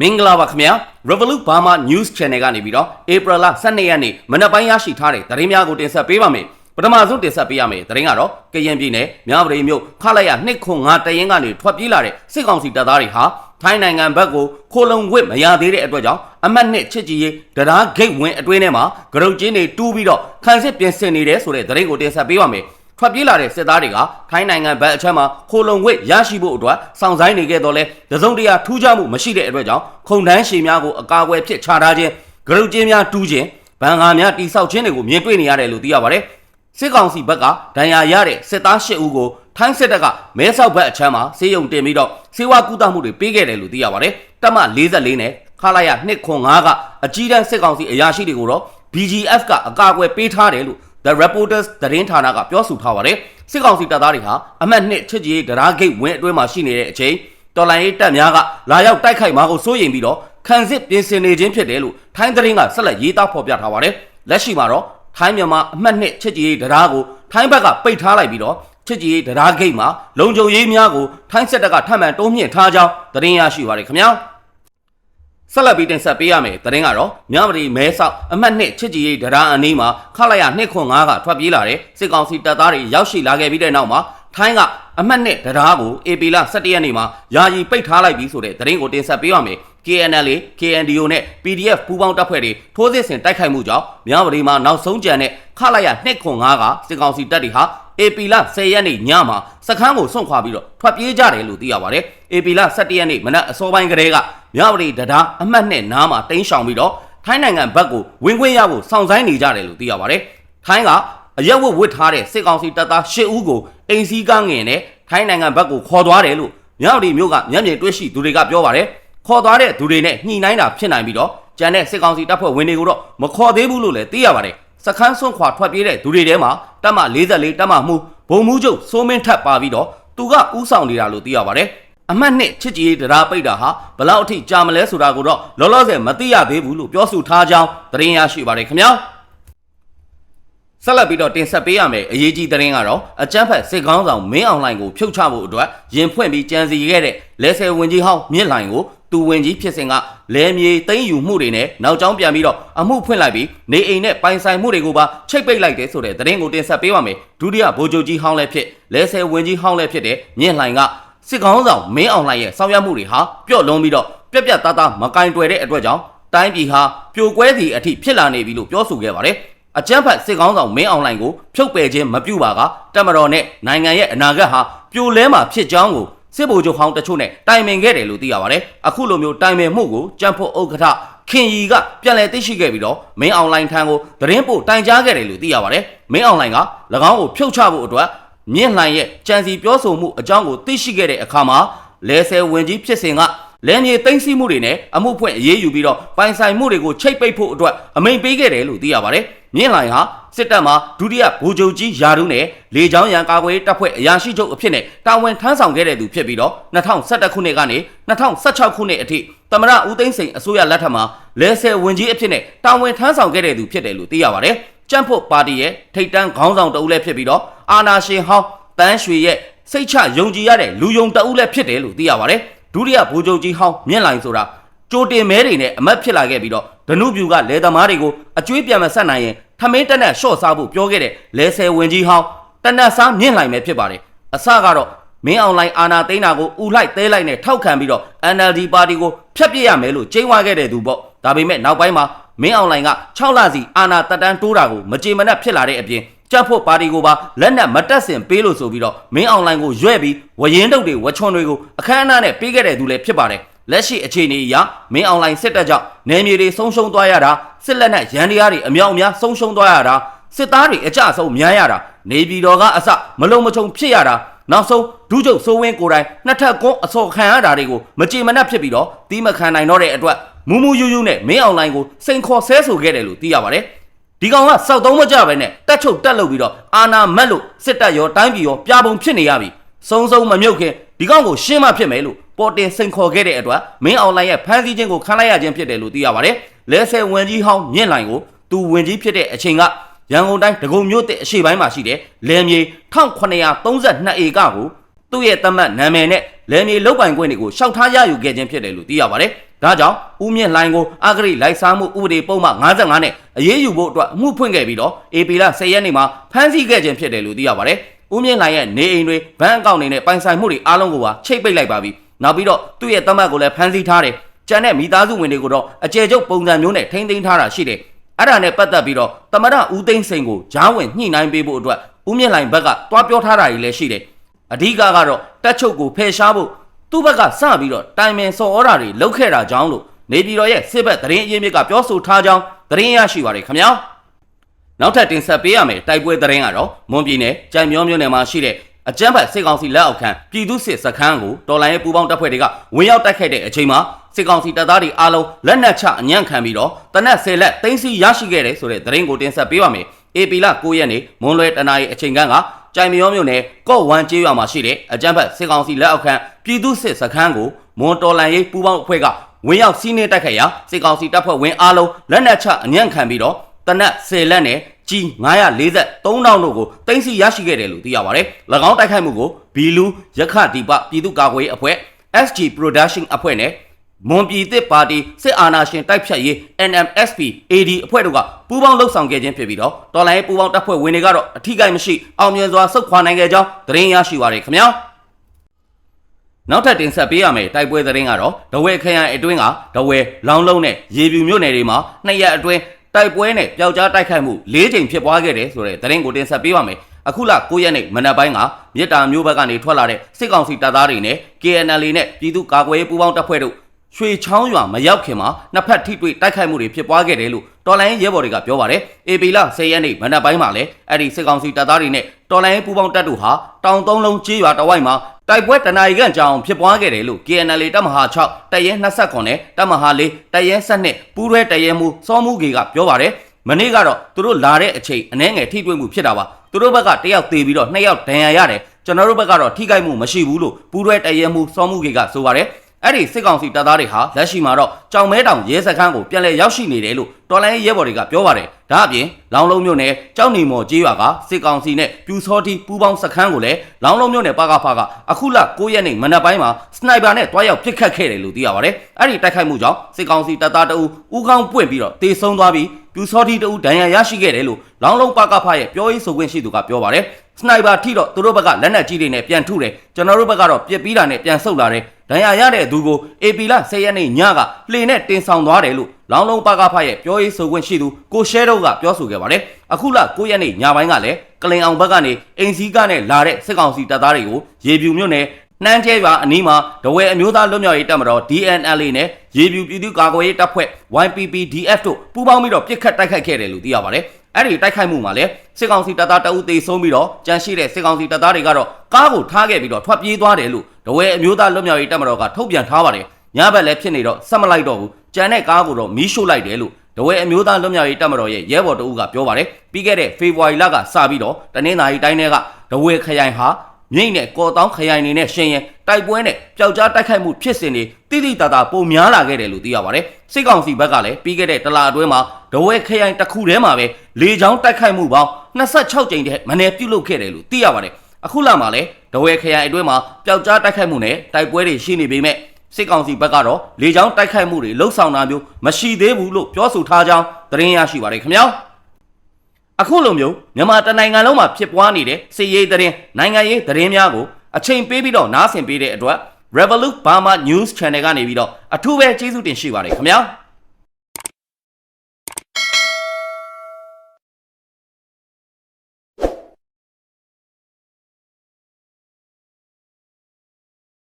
မင်္ဂလာပါခင်ဗျာ Revolut Burma News Channel ကနေပြီးတော့ April လ12ရက်နေ့မနက်ပိုင်းရရှိထားတဲ့သတင်းများကိုတင်ဆက်ပေးပါမယ်ပထမဆုံးတင်ဆက်ပေးရမယ်သတင်းကတော့ကရင်ပြည်နယ်မြဝတီမြို့ခလိုက်ရနှစ်ခွန်ငါတရင်ကနေထွက်ပြေးလာတဲ့စစ်ကောင်စီတပ်သားတွေဟာထိုင်းနိုင်ငံဘက်ကိုခိုလုံဝစ်မရသေးတဲ့အတွက်ကြောင့်အမတ်နှစ်ချစ်ကြည်ရေးတရားဂိတ်ဝင်အတွင်းထဲမှာဂရုတ်ချင်းတွေတူးပြီးတော့ခန်းစစ်ပြင်ဆင်နေတယ်ဆိုတဲ့သတင်းကိုတင်ဆက်ပေးပါမယ် ထွက်ပြေးလာတဲ့စစ်သားတွေကထိုင်းနိုင်ငံဘက်အချက်မှာခိုလုံဝစ်ရရှိဖို့အတွက်စောင့်ဆိုင်နေခဲ့တော့လဲတစုံတရာထူးခြားမှုမရှိတဲ့အတွက်ကြောင့်ခုံတန်းရှည်များကိုအကာအကွယ်ဖြစ်ချထားခြင်းဂရုကျင်းများတူးခြင်းဗန်ကာများတိဆောက်ခြင်းတွေကိုမြင်တွေ့နေရတယ်လို့သိရပါတယ်စစ်ကောင်စီဘက်ကဒဏ်ရာရတဲ့စစ်သား၈ဦးကိုထိုင်းစစ်တပ်ကမဲဆောက်ဘက်အချမ်းမှာစေယုံတင်ပြီးတော့စေဝါကူတာမှုတွေပေးခဲ့တယ်လို့သိရပါတယ်တပ်မ44နဲ့ခလာရ205ကအကြီးတန်းစစ်ကောင်စီအရာရှိတွေကိုတော့ BGF ကအကာအကွယ်ပေးထားတယ်လို့ The Reporters သတင်းဌာနကပြောဆိုထားပါတယ်စစ်ကောင်စီတပ်သားတွေဟာအမတ်နှစ်ချစ်ကြီးဒရာဂိတ်ဝင်းအတွင်းမှာရှိနေတဲ့အချိန်တော်လိုင်းရေးတပ်များကလာရောက်တိုက်ခိုက်မှာကိုစိုးရိမ်ပြီးတော့ခံစစ်ပြင်ဆင်နေခြင်းဖြစ်တယ်လို့ထိုင်းသတင်းကဆက်လက်ရေးသားဖော်ပြထားပါတယ်လက်ရှိမှာတော့ထိုင်းမြန်မာအမှတ်နှစ်ချစ်ကြီးဒရာကိုထိုင်းဘက်ကပိတ်ထားလိုက်ပြီးတော့ချစ်ကြီးဒရာဂိတ်မှာလုံခြုံရေးများကိုထိုင်းစစ်တပ်ကထပ်မံတိုးမြင့်ထားကြောင်းသတင်းရရှိပါရခင်ဗျာ ဆက်လက်ပြီးတင်ဆက်ပေးရမယ်သတင်းကတော့မြဝတီမဲဆောက်အမှတ်နှစ်ချစ်ကြည်ရေးဒရာအနီးမှာခလိုက်ရ205ကထွက်ပြေးလာတဲ့စစ်ကောင်စီတပ်သားတွေရောက်ရှိလာခဲ့ပြီးတဲ့နောက်မှာထိုင်းကအမှတ်နှစ်ဒရာကို AP လ17ရက်နေ့မှာယာယီပိတ်ထားလိုက်ပြီးဆိုတဲ့သတင်းကိုတင်ဆက်ပေးရမယ် KNL KNDO နဲ့ PDF ပူးပေါင်းတပ်ဖွဲ့တွေထိုးစစ်ဆင်တိုက်ခိုက်မှုကြောင့်မြဝတီမှာနောက်ဆုံးကြံတဲ့ခလိုက်ရ205ကစစ်ကောင်စီတပ်တွေဟာ AP လ10ရက်နေ့ညမှာစခန်းကိုစွန့်ခွာပြီးတော့ထွက်ပြေးကြတယ်လို့သိရပါတယ်။ AP လ17ရက်နေ့မနက်အစောပိုင်းကလေးကမြဝတီတရားအမှတ်နဲ့နားမှာတင်းရှောင်ပြီးတော့ထိုင်းနိုင်ငံဘက်ကိုဝင်ခွင့်ရဖို့စောင့်ဆိုင်းနေကြတယ်လို့သိရပါတယ်။ထိုင်းကအရက်ဝတ်ဝတ်ထားတဲ့စစ်ကောင်စီတပ်သား၈ဦးကိုအိမ်စည်းကားငင်နဲ့ထိုင်းနိုင်ငံဘက်ကိုခေါ်သွားတယ်လို့မြဝတီမြို့ကမျက်မြင်တွေ့ရှိသူတွေကပြောပါတယ်။ခေါ်သွားတဲ့သူတွေနဲ့ညှိနှိုင်းတာဖြစ်နိုင်ပြီးတော့ကျန်တဲ့စစ်ကောင်စီတပ်ဖွဲ့ဝင်တွေကိုတော့မခေါ်သေးဘူးလို့လည်းသိရပါတယ်။ စခန်းစွန့်ခွာထွက်ပြေးတဲ့သူတွေထဲမှာတပ်မ44တပ်မမှုဘုံမှုချုပ်စိုးမင်းထပ်ပါပြီးတော့သူကဥဆောင်နေတာလို့သိရပါတယ်။အမှတ်နှစ်ချစ်ကြည်တရားပိတ်တာဟာဘလောက်အထိကြာမလဲဆိုတာကိုတော့လောလောဆယ်မသိရသေးဘူးလို့ပြောဆိုထားကြောင်းသတင်းရရှိပါတယ်ခင်ဗျာ။ဆက်လက်ပြီးတော့တင်ဆက်ပေးရမယ်အရေးကြီးသတင်းကတော့အကြမ်းဖက်စစ်ကောင်းဆောင်မင်းအောင်လှိုင်ကိုဖြုတ်ချဖို့အတွက်ရင်ဖွင့်ပြီးကြံစီခဲ့တဲ့လဲဆယ်ဝင်ကြီးဟောင်းမြင့်လှိုင်ကို သူဝင်ကြီးဖြစ်စဉ်ကလဲမြေသိမ့်ယူမှုတွေနဲ့နောက်ကျောင်းပြန်ပြီးတော့အမှုဖွင့်လိုက်ပြီးနေအိမ်နဲ့ပိုင်ဆိုင်မှုတွေကိုပါချိတ်ပိတ်လိုက်တယ်ဆိုတဲ့သတင်းကိုတင်ဆက်ပေးပါမယ်ဒုတိယဗိုလ်ချုပ်ကြီးဟောင်းလည်းဖြစ်လဲဆယ်ဝင်ကြီးဟောင်းလည်းဖြစ်တဲ့မြင့်လှိုင်ကစစ်ကောင်းဆောင်မင်းအောင်လှိုင်ရဲ့ဆောင်ရွက်မှုတွေဟာပြော့လုံးပြီးတော့ပြက်ပြက်သားသားမကင်တွယ်တဲ့အတွက်ကြောင့်တိုင်းပြည်ဟာပြိုကွဲသည့်အထိဖြစ်လာနေပြီလို့ပြောဆိုခဲ့ပါတယ်အကြမ်းဖက်စစ်ကောင်းဆောင်မင်းအောင်လှိုင်ကိုဖြုတ်ပယ်ခြင်းမပြုပါကတက်မတော်နဲ့နိုင်ငံရဲ့အနာဂတ်ဟာပြိုလဲမှာဖြစ်ကြောင်းကို စစ်ဗိုလ်ချုပ်ဟောင်းတချို့နဲ့တိုင်ပင်ခဲ့တယ်လို့သိရပါတယ်အခုလိုမျိုးတိုင်ပင်မှုကိုကြံ့ဖို့ဥက္ကဋ္ဌခင်ရီကပြန်လည်သိရှိခဲ့ပြီးတော့မင်းအောင်လှိုင်ထံကိုသတင်းပို့တိုင်ကြားခဲ့တယ်လို့သိရပါတယ်မင်းအောင်လှိုင်က၎င်းကိုဖြုတ်ချဖို့အတွက်မြင့်လှိုင်ရဲ့ကြံစီပြောဆိုမှုအကြောင်းကိုသိရှိခဲ့တဲ့အခါမှာလဲဆယ်ဝင်ကြီးဖြစ်စဉ်ကလဲမြေသိမ့်စီမှုတွေနဲ့အမှုဖွင့်အရေးယူပြီးတော့ပိုင်ဆိုင်မှုတွေကိုချိတ်ပိတ်ဖို့အတွက်အမိန်ပေးခဲ့တယ်လို့သိရပါတယ် မြင့်လှိုင်ဟာစစ်တပ်မှာဒုတိယဗိုလ်ချုပ်ကြီးယာဒူးနဲ့လေချောင်းရန်ကာကွယ်တပ်ဖွဲ့အရာရှိချုပ်အဖြစ်နဲ့တာဝန်ထမ်းဆောင်ခဲ့တဲ့သူဖြစ်ပြီးတော့2011ခုနှစ်ကနေ2016ခုနှစ်အထိသမရဦးသိန်းစိန်အစိုးရလက်ထက်မှာလဲဆယ်ဝင်ကြီးအဖြစ်နဲ့တာဝန်ထမ်းဆောင်ခဲ့တဲ့သူဖြစ်တယ်လို့သိရပါတယ်ကြံ့ဖို့ပါတီရဲ့ထိပ်တန်းခေါင်းဆောင်တဦးလည်းဖြစ်ပြီးတော့အာနာရှင်ဟောင်းတန်းရွှေရဲ့စိတ်ချယုံကြည်ရတဲ့လူယုံတဦးလည်းဖြစ်တယ်လို့သိရပါတယ်ဒုတိယဗိုလ်ချုပ်ကြီးဟောင်းမြင့်လိုင်ဆိုတာ ကြိုတင်မဲတွေနဲ့အမတ်ဖြစ်လာခဲ့ပြီးတော့ဒနုပြူကလယ်သမားတွေကိုအကျွေးပြန်မဆက်နိုင်ရင်ထမင်းတက်နဲ့ရှော့စားဖို့ပြောခဲ့တဲ့လဲဆယ်ဝင်ကြီးဟောင်းတနတ်စားမြင့်လိုင်ပဲဖြစ်ပါတယ်အစကတော့မင်းအောင်လိုင်းအာနာသိန်းတာကိုဥလိုက်သေးလိုက်နဲ့ထောက်ခံပြီးတော့ NLD ပါတီကိုဖျက်ပစ်ရမယ်လို့ကြိမ်းဝါခဲ့တဲ့သူပေါ့ဒါပေမဲ့နောက်ပိုင်းမှာမင်းအောင်လိုင်းက6လစီအာနာတက်တန်းတိုးတာကိုမကြေမနက်ဖြစ်လာတဲ့အပြင်ကြက်ဖို့ပါတီကိုပါလက်နက်မတက်ဆင်ပေးလို့ဆိုပြီးတော့မင်းအောင်လိုင်းကိုရွဲ့ပြီးဝရင်တုတ်တွေဝချွန်တွေကိုအခမ်းအနားနဲ့ပေးခဲ့တဲ့သူလည်းဖြစ်ပါတယ် လက်ရှိအခြေအနေအရမင်းအွန်လိုင်းစစ်တပ်ကြောင့်နယ်မြေတွေဆုံးရှုံးသွားရတာစစ်လက်နက်ရန်တရားတွေအမြောက်အများဆုံးရှုံးသွားရတာစစ်သားတွေအကြဆုံးများရတာနေပြည်တော်ကအစမလုံမချုံဖြစ်ရတာနောက်ဆုံးဒုချုပ်စိုးဝင်းကိုယ်တိုင်နှစ်ထပ်ကွန်းအစော်ခံရတာတွေကိုမကြေမနက်ဖြစ်ပြီးတော့တီးမခံနိုင်တော့တဲ့အတွက်မူမူယူယူနဲ့မင်းအွန်လိုင်းကိုစိန်ခေါ်ဆဲဆိုခဲ့တယ်လို့သိရပါတယ်ဒီကောင်ကစောက်သုံးမကြပဲနဲ့တက်ချုပ်တက်လုပ်ပြီးတော့အာနာမက်လို့စစ်တပ်ရောတိုင်းပြည်ရောပြာပုံဖြစ်နေရပြီစုံစုံမမြုပ်ခင်ဒီကောင်ကိုရှင်းမဖြစ်မယ်လို့ ပေါ်တင်စိန်ခေါ်ခဲ့တဲ့အတွက်မင်းအောင်လိုင်းရဲ့ဖမ်းဆီးခြင်းကိုခံလိုက်ရခြင်းဖြစ်တယ်လို့သိရပါတယ်။လဲဆယ်ဝင်ကြီးဟောင်းမြင့်လိုင်ကိုသူဝင်ကြီးဖြစ်တဲ့အချိန်ကရန်ကုန်တိုင်းဒဂုံမြို့တဲ့အရှိပိုင်းမှာရှိတဲ့လယ်မြေ1932ဧကကိုသူ့ရဲ့တမတ်နာမည်နဲ့လယ်မြေလုတ်ပိုင်ခွင့်တွေကိုရှောက်ထားရယူခဲ့ခြင်းဖြစ်တယ်လို့သိရပါတယ်။ဒါကြောင့်ဦးမြင့်လှိုင်ကိုအဂရိလိုက်စားမှုဥပဒေပုံမှန်55နဲ့အရေးယူဖို့အတွက်အမှုဖွင့်ခဲ့ပြီးတော့ AP လ10ရက်နေ့မှာဖမ်းဆီးခဲ့ခြင်းဖြစ်တယ်လို့သိရပါတယ်။ဦးမြင့်လှိုင်ရဲ့နေအိမ်တွေဘဏ်အကောင့်တွေနဲ့ပိုင်ဆိုင်မှုတွေအားလုံးကိုပါချိတ်ပိတ်လိုက်ပါပြီ။ နောက်ပြီးတော့သူ့ရဲ့တမတ်ကိုလည်းဖမ်းဆီးထားတယ်။ကျန်တဲ့မိသားစုဝင်တွေကိုတော့အကျယ်ကျုပ်ပုံစံမျိုးနဲ့ထိမ့်သိမ်းထားတာရှိတယ်။အဲ့ဒါနဲ့ပတ်သက်ပြီးတော့တမရဦးသိန်းစိန်ကိုဂျားဝင်ညှိနှိုင်းပေးဖို့အတွက်ဦးမြင့်လှိုင်ဘက်ကတွားပြောထားတာကြီးလည်းရှိတယ်။အဓိကကတော့တက်ချုပ်ကိုဖယ်ရှားဖို့သူ့ဘက်ကစပြီးတော့တိုင်ပင်စော်ဩတာတွေလုပ်ခဲ့တာကြောင့်လို့နေပြည်တော်ရဲ့စစ်ဘက်သတင်းအရင်းမြစ်ကပြောဆိုထားကြောင်းသတင်းရရှိပါတယ်ခင်ဗျာ။နောက်ထပ်တင်ဆက်ပေးရမယ်တိုက်ပွဲသတင်းကတော့မွန်ပြည်နယ်ကြံမြောမြို့နယ်မှာရှိတဲ့ အကြမ်းဖက်စစ်ကောင်စီလက်အောက်ခံပြည်သူစစ်စခန်းကိုတော်လိုင်းရဲ့ပူးပေါင်းတပ်ဖွဲ့တွေကဝင်ရောက်တိုက်ခိုက်တဲ့အချိန်မှာစစ်ကောင်စီတပ်သားတွေအားလုံးလက်နက်ချအညံ့ခံပြီးတော့တနက်10လက်သိမ်းဆီးရရှိခဲ့တယ်ဆိုတဲ့သတင်းကိုတင်ဆက်ပေးပါမယ်။ AP လ9ရက်နေ့မွန်လွယ်တနာရီအချိန်ခန့်ကကြိုင်မြောမြို့နယ်ကော့ဝမ်ကျေးရွာမှာရှိတဲ့အကြမ်းဖက်စစ်ကောင်စီလက်အောက်ခံပြည်သူစစ်စခန်းကိုမွန်တော်လန်ရေးပူးပေါင်းအဖွဲ့ကဝင်ရောက်စီးနင်းတိုက်ခိုက်ရာစစ်ကောင်စီတပ်ဖွဲ့ဝင်အားလုံးလက်နက်ချအညံ့ခံပြီးတော့တနက်10လက်နဲ့ ကြီး943တောင်းတို့ကိုတင်စီရရှိခဲ့တယ်လို့သိရပါတယ်။၎င်းတိုက်ခိုက်မှုကိုဘီလူရခတိပပြည်သူ့ကာကွယ်ရေးအဖွဲ့ SG Production အဖွဲ့နဲ့မွန်ပြည်သစ်ပါတီစစ်အာဏာရှင်တိုက်ဖြတ်ရေး NMSP AD အဖွဲ့တို့ကပူးပေါင်းလှုပ်ဆောင်ခဲ့ခြင်းဖြစ်ပြီးတော့တော်လိုင်းပူးပေါင်းတပ်ဖွဲ့ဝင်တွေကတော့အထီးကိမရှိအောင်မြင်စွာဆုတ်ခွာနိုင်ခဲ့ကြောင်းသတင်းရရှိပါရခင်ဗျာနောက်ထပ်တင်ဆက်ပေးရမယ်တိုက်ပွဲသတင်းကတော့ဒဝဲခရိုင်အတွင်းကဒဝဲလောင်းလုံးနဲ့ရေပြူမြို့နယ်တွေမှာနှစ်ရက်အတွင်း တိုက်ပွဲနဲ့ပျောက်ကြားတိုက်ခိုက်မှု၄ချိန်ဖြစ်ပွားခဲ့တယ်ဆိုတဲ့သတင်းကိုတင်ဆက်ပေးပါမယ်အခုလ9ရက်နေ့မနက်ပိုင်းကမြစ်တာမျိုးဘက်ကနေထွက်လာတဲ့စစ်ကောင်စီတပ်သားတွေနဲ့ KNL နဲ့ပြည်သူ့ကာကွယ်ရေးပူးပေါင်းတပ်ဖွဲ့တို့ရွှေချောင်းရွာမရောက်ခင်မှာနှစ်ဖက်ထိတွေ့တိုက်ခိုက်မှုတွေဖြစ်ပွားခဲ့တယ်လို့တော်လိုင်းရဲဘော်တွေကပြောပါတယ်။ AP လ10ရက်နေ့မနက်ပိုင်းမှာလည်းအဲ့ဒီစစ်ကောင်စီတပ်သားတွေနဲ့တော်လိုင်းပူးပေါင်းတပ်တို့ဟာတောင်သုံးလုံးကျေးရွာတဝိုက်မှာ တိုက်ပွဲတနာရီခန့်ကြာအောင်ဖြစ်ပွားခဲ့တယ်လို့ KNL တပ်မဟာ6တရဲ29နဲ့တပ်မဟာ4တရဲ12ပူးရဲတရဲမှုစောမှုကြီးကပြောပါတယ်။မနေ့ကတော့သူတို့လာတဲ့အချိန်အနှဲငယ်ထိတွေ့မှုဖြစ်တာပါ။သူတို့ဘက်ကတယောက်သေပြီးတော့နှစ်ယောက်ဒဏ်ရာရတယ်။ကျွန်တော်တို့ဘက်ကတော့ထိခိုက်မှုမရှိဘူးလို့ပူးရဲတရဲမှုစောမှုကြီးကဆိုပါတယ်။ အဲ့ဒီစစ်ကောင်စီတပ်သားတွေဟာလက်ရှိမှာတော့ကြောင်မဲတောင်ရဲစခန်းကိုပြန်လည်ရောက်ရှိနေတယ်လို့တော်လိုင်းရဲဘော်တွေကပြောပါတယ်။ဒါအပြင်လောင်းလုံးမြို့နယ်ကြောက်နေမော်ကျေးရွာကစစ်ကောင်စီနဲ့ပြူစောတိပူးပေါင်းစခန်းကိုလည်းလောင်းလုံးမြို့နယ်ပကဖကအခုလ9ရက်နေ့မနက်ပိုင်းမှာစနိုက်ပါနဲ့တွားရောက်ပစ်ခတ်ခဲ့တယ်လို့သိရပါတယ်။အဲ့ဒီတိုက်ခိုက်မှုကြောင့်စစ်ကောင်စီတပ်သားတအူဦးကောင်းပွင့်ပြီးတော့တေဆုံးသွားပြီးပြူစောတိတအူဒဏ်ရာရရှိခဲ့တယ်လို့လောင်းလုံးပကဖရဲ့ပြောရေးဆိုခွင့်ရှိသူကပြောပါတယ်။စနိုက်ပါထိတော့သူတို့ဘက်ကလက်နက်ကြီးတွေနဲ့ပြန်ထုတယ်ကျွန်တော်တို့ဘက်ကတော့ပြစ်ပြီးတာနဲ့ပြန်ဆုတ်လာတယ် ဒဏ်ရာရတဲ့သူကို AP လ10ရက်နေ့ညကလှေနဲ့တင်ဆောင်သွားတယ်လို့လောင်းလုံးပါကဖရဲ့ပြောရေးဆိုခွင့်ရှိသူကိုရှဲတော့ကပြောဆိုခဲ့ပါတယ်အခုလ9ရက်နေ့ညပိုင်းကလည်းကလင်အောင်ဘက်ကနေအိမ်စည်းကနဲ့လာတဲ့စစ်ကောင်စီတပ်သားတွေကိုရေပြူမြို့နယ်နှမ်းကျဲရွာအနီးမှာဒဝဲအမျိုးသားလွတ်မြောက်ရေးတပ်မတော် DNLA နဲ့ရေပြူပြည်သူ့ကာကွယ်ရေးတပ်ဖွဲ့ YPPDF တို့ပူးပေါင်းပြီးတော့ပြစ်ခတ်တိုက်ခိုက်ခဲ့တယ်လို့သိရပါတယ်အဲ့ဒီတိုက်ခိုက်မှုမှာလည်းစစ်ကောင်စီတပ်သားတအုပ်သေဆုံးပြီးတော့ကြန့်ရှိတဲ့စစ်ကောင်စီတပ်သားတွေကတော့ကားကိုထားခဲ့ပြီးတော့ထွက်ပြေးသွားတယ်လို့ ဒဝဲအမျိုးသားလွတ်မြောက်ရေးတပ်မတော်ကထုတ်ပြန်ထားပါတယ်ညဘက်လည်းဖြစ်နေတော့ဆက်မလိုက်တော့ဘူးကြံတဲ့ကားကိုတော့မီးရှို့လိုက်တယ်လို့ဒဝဲအမျိုးသားလွတ်မြောက်ရေးတပ်မတော်ရဲ့ရဲဘော်တအုပ်ကပြောပါတယ်ပြီးခဲ့တဲ့ဖေဖော်ဝါရီလကစပြီးတော့တနင်္သာရီတိုင်းထဲကဒဝဲခရိုင်ဟာမြိတ်နဲ့ကော်တောင်းခရိုင်နေနဲ့ရှင်ရင်တိုက်ပွဲနဲ့ပျောက်ကြားတိုက်ခိုက်မှုဖြစ်စဉ်တွေတိတိတသာပုံများလာခဲ့တယ်လို့သိရပါတယ်စစ်ကောင်စီဘက်ကလည်းပြီးခဲ့တဲ့တလအတွင်းမှာဒဝဲခရိုင်တစ်ခုထဲမှာပဲလေကြောင်းတိုက်ခိုက်မှုပေါင်း26ကြိမ်တည်းမနေ့ပြုလုပ်ခဲ့တယ်လို့သိရပါတယ် အခုလမှာလည်းဒဝဲခရိုင်အတွင်းမှာပျောက်ကြားတိုက်ခိုက်မှုနဲ့တိုက်ပွဲတွေရှိနေပေမဲ့စစ်ကောင်စီဘက်ကတော့လေကြောင်းတိုက်ခိုက်မှုတွေလှုပ်ဆောင်တာမျိုးမရှိသေးဘူးလို့ပြောဆိုထားကြောင်းသတင်းရရှိပါတယ်ခင်ဗျာအခုလိုမျိုးမြန်မာတနိုင်ငံလုံးမှာဖြစ်ပွားနေတဲ့စစ်ရေးသတင်းနိုင်ငံရေးသတင်းများကိုအချိန်ပေးပြီးတော့နားဆင်ပေးတဲ့အတွက် Revolut Burma News Channel ကနေပြီးတော့အထူးပဲကျေးဇူးတင်ရှိပါတယ်ခင်ဗျာ